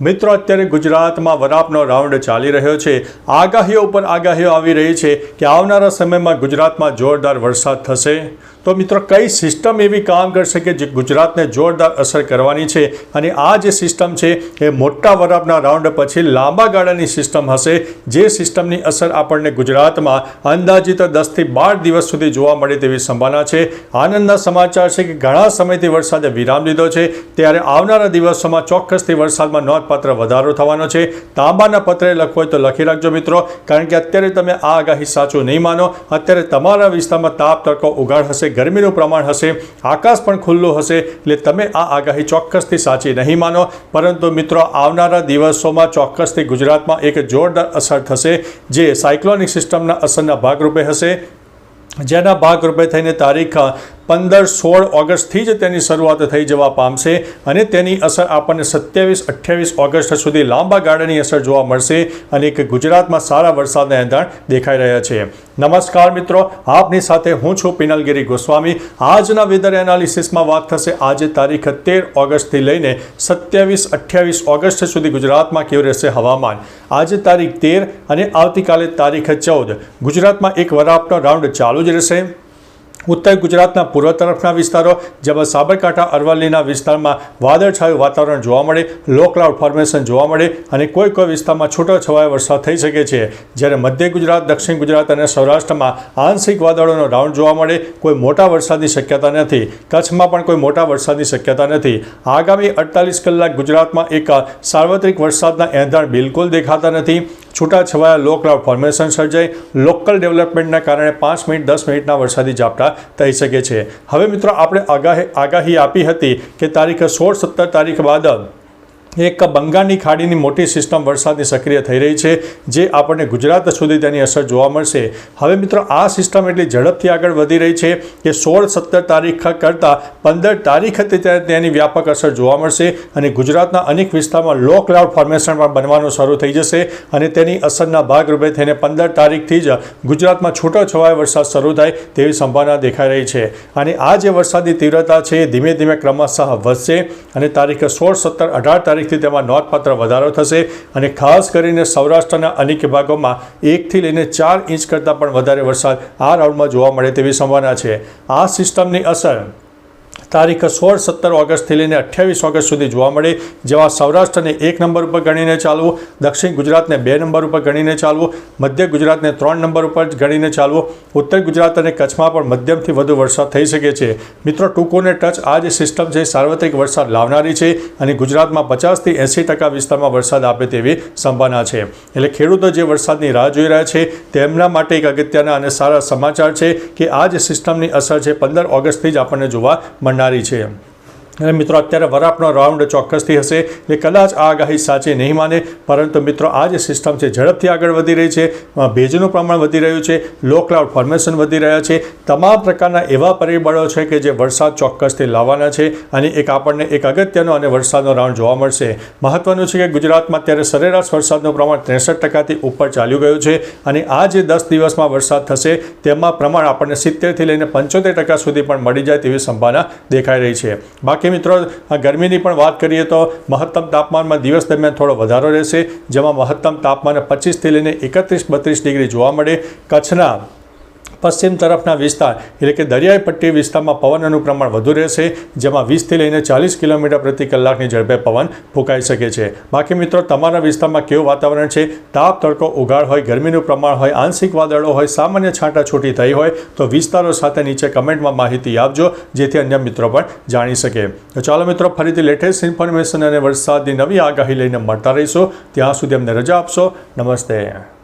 મિત્રો, અત્યારે ગુજરાતમાં વરાપનો રાઉન્ડ ચાલી રહ્યો છે. આગાહીઓ ઉપર આગાહીઓ આવી રહી છે કે આવનારા સમયમાં ગુજરાતમાં જોરદાર વરસાદ થશે. તો મિત્રો, કઈ સિસ્ટમ એવી કામ કરશે કે જે ગુજરાતને જોરદાર અસર કરવાની છે? અને આ જે સિસ્ટમ છે, એ મોટા વરાપના રાઉન્ડ પછી લાંબા ગાળાની સિસ્ટમ હશે. જે સિસ્ટમની અસર આપણને ગુજરાતમાં અંદાજિત દસથી બાર દિવસ સુધી જોવા મળે તેવી સંભાવના છે. આનંદના સમાચાર છે કે ઘણા સમયથી વરસાદે વિરામ લીધો છે. ત્યારે આવનારા દિવસોમાં ચોક્કસથી વરસાદમાં નોંધપાત્ર વધારો થવાનો છે. તાંબાના પત્રે લખવો હોય તો લખી રાખજો મિત્રો. કારણ કે અત્યારે તમે આ આગાહી સાચું નહીં માનો. અત્યારે તમારા વિસ્તારમાં તાપ, તડકો ઉગાડ હશે, ગરમીનું પ્રમાણ હશે, આકાશ પણ ખુલ્લું હશે, એટલે તમે આ આગાહી ચોક્કસથી સાચી નહીં માનો. પરંતુ મિત્રો, આવનારા દિવસોમાં ચોક્કસથી ગુજરાતમાં એક જોરદાર અસર થશે, જે સાયક્લોનિક સિસ્ટમના અસરના ભાગરૂપે હશે. જેના ભાગરૂપે થઈને તારીખ પંદર સોળ ઓગસ્ટથી જ તેની શરૂઆત થઈ જવા પામશે અને તેની અસર આપણને સત્યાવીસ, અઠ્યાવીસ ઓગસ્ટ સુધી લાંબા ગાળાની અસર જોવા મળશે અને એક ગુજરાતમાં સારા વરસાદના એંધાણ દેખાઈ રહ્યા છે. નમસ્કાર મિત્રો, આપની સાથે હું છું પિનલગીરી ગોસ્વામી. આજના વેધર એનાલિસિસમાં વાત થશે આજે તારીખ તેર ઓગસ્ટથી લઈને સત્યાવીસ, અઠ્યાવીસ ઓગસ્ટ સુધી ગુજરાતમાં કેવું રહેશે હવામાન? આજે તારીખ તેર અને આવતીકાલે તારીખ ચૌદ. ગુજરાતમાં એક વરાપનો રાઉન્ડ ચાલુ જ રહેશે. ઉત્તર ગુજરાતના પૂર્વ તરફના વિસ્તારો, જેમાં સાબરકાંઠા, અરવલ્લીના વિસ્તારમાં વાદળછાયું વાતાવરણ જોવા મળે લો ક્લાઉડ ફોર્મેશન જોવા મળે અને કોઈ કોઈ વિસ્તારમાં છૂટો છવાયો વરસાદ થઈ શકે છે. જ્યારે મધ્ય ગુજરાત, દક્ષિણ ગુજરાત અને સૌરાષ્ટ્રમાં આંશિક વાદળોનો રાઉન્ડ જોવા મળે, કોઈ મોટા વરસાદની શક્યતા નથી. કચ્છમાં પણ કોઈ મોટા વરસાદની શક્યતા નથી. આગામી અડતાલીસ કલાક ગુજરાતમાં એક સાર્વત્રિક વરસાદના એંધાણ બિલકુલ દેખાતા નથી. છૂટાછવાયા લો ક્લાઉડ ફોર્મેશન સર્જાઈ. લોકલ ડેવલપમેન્ટના કારણે પાંચ મિનિટ, દસ મિનિટના વરસાદી ઝાપટા થઈ શકે છે. હવે મિત્રો, આપણે આગાહી આગાહી આપી હતી કે તારીખ સોળ સત્તર તારીખ બાદ એક બંગાળની ખાડીની મોટી સિસ્ટમ વરસાદની સક્રિય થઈ રહી છે, જે આપણને ગુજરાત સુધી તેની અસર જોવા મળશે. હવે મિત્રો, આ સિસ્ટમ એટલી ઝડપથી આગળ વધી રહી છે કે સોળ સત્તર તારીખ કરતાં પંદર તારીખ તેની વ્યાપક અસર જોવા મળશે અને ગુજરાતના અનેક વિસ્તારમાં લો ક્લાઉડ ફોર્મેશન પણ બનવાનું શરૂ થઈ જશે અને તેની અસરના ભાગરૂપે થઈને પંદર તારીખથી જ ગુજરાતમાં છૂટો છવાયો વરસાદ શરૂ થાય તેવી સંભાવના દેખાઈ રહી છે. અને આ જે વરસાદની તીવ્રતા છે, ધીમે ધીમે ક્રમશઃ વધશે અને તારીખ સોળ સત્તર અઢાર તારીખ તારીખથી તેમાં નોંધપાત્ર વધારો થશે અને ખાસ કરીને સૌરાષ્ટ્રના અનેક ભાગોમાં એકથી લઈને ચાર ઇંચ કરતાં પણ વધારે વરસાદ આ રાઉન્ડમાં જોવા મળે તેવી સંભાવના છે. આ સિસ્ટમની અસર તારીખ સોળ સત્તર ઓગસ્ટથી લઈને અઠ્યાવીસ ઓગસ્ટ સુધી જોવા મળે જેવા સૌરાષ્ટ્રને એક નંબર ઉપર ગણીને ચાલવું, દક્ષિણ ગુજરાતને બે નંબર ઉપર ગણીને ચાલવું, મધ્ય ગુજરાતને ત્રણ નંબર ઉપર ગણીને ચાલવું, ઉત્તર ગુજરાત અને કચ્છમાં પણ મધ્યમથી વધુ વરસાદ થઈ શકે છે. મિત્રો, ટૂંકોને ટચ આ જે સિસ્ટમ છે, સાર્વત્રિક વરસાદ લાવનારી છે અને ગુજરાતમાં પચાસથી એંસી ટકા વિસ્તારમાં વરસાદ આપે તેવી સંભાવના છે. એટલે ખેડૂતો જે વરસાદની રાહ જોઈ રહ્યા છે, તેમના માટે એક અગત્યના અને સારા સમાચાર છે કે આ જે સિસ્ટમની અસર છે, પંદર ઓગસ્ટથી જ આપણને જોવા મળનારી છે અને મિત્રો, અત્યારે વરાપનો રાઉન્ડ ચોક્કસથી હશે. એટલે કદાચ આ આગાહી સાચી નહીં માને, પરંતુ મિત્રો, આ જે સિસ્ટમ છે, ઝડપથી આગળ વધી રહી છે. ભેજનું પ્રમાણ વધી રહ્યું છે. લો ક્લાઉડ ફોર્મેશન વધી રહ્યા છે. તમામ પ્રકારના એવા પરિબળો છે કે જે વરસાદ ચોક્કસથી લાવવાના છે અને એક આપણને એક અગત્યનો અને વરસાદનો રાઉન્ડ જોવા મળશે. મહત્વનું છે કે ગુજરાતમાં અત્યારે સરેરાશ વરસાદનું પ્રમાણ ત્રેસઠ ટકાથી ઉપર ચાલ્યું ગયું છે અને આ જે દસ દિવસમાં વરસાદ થશે, તેમાં પ્રમાણ આપણને સિત્તેરથી લઈને પંચોતેર ટકા સુધી પણ મળી જાય તેવી સંભાવના દેખાઈ રહી છે. બાકી મિત્રો ગરમીની પણ વાત કરીએ તો મહત્તમ તાપમાનમાં દિવસ દરમિયાન થોડો વધારો રહેશે, જેમાં મહત્તમ તાપમાન પચીસથી લઈને એકત્રીસ બત્રીસ ડિગ્રી જોવા મળે. કચ્છના પશ્ચિમ તરફના વિસ્તાર, એટલે કે દરિયાઈ પટ્ટી વિસ્તારમાં પવનનું પ્રમાણ વધુ રહેશે, જેમાં વીસથી લઈને ચાલીસ કિલોમીટર પ્રતિ કલાકની ઝડપે પવન ફૂંકાઈ શકે છે. બાકી મિત્રો, તમારા વિસ્તારમાં કેવું વાતાવરણ છે? તાપ, તડકો ઉઘાડ હોય, ગરમીનું પ્રમાણ હોય, આંશિક વાદળો હોય, સામાન્ય છાંટાછૂટી થઈ હોય, તો વિસ્તારો સાથે નીચે કમેન્ટમાં માહિતી આપજો, જેથી અન્ય મિત્રો પણ જાણી શકે. તો ચાલો મિત્રો, ફરીથી લેટેસ્ટ ઇન્ફોર્મેશન અને વરસાદની નવી આગાહી લઈને મળતા રહીશું. ત્યાં સુધી અમને રજા આપશો. નમસ્તે.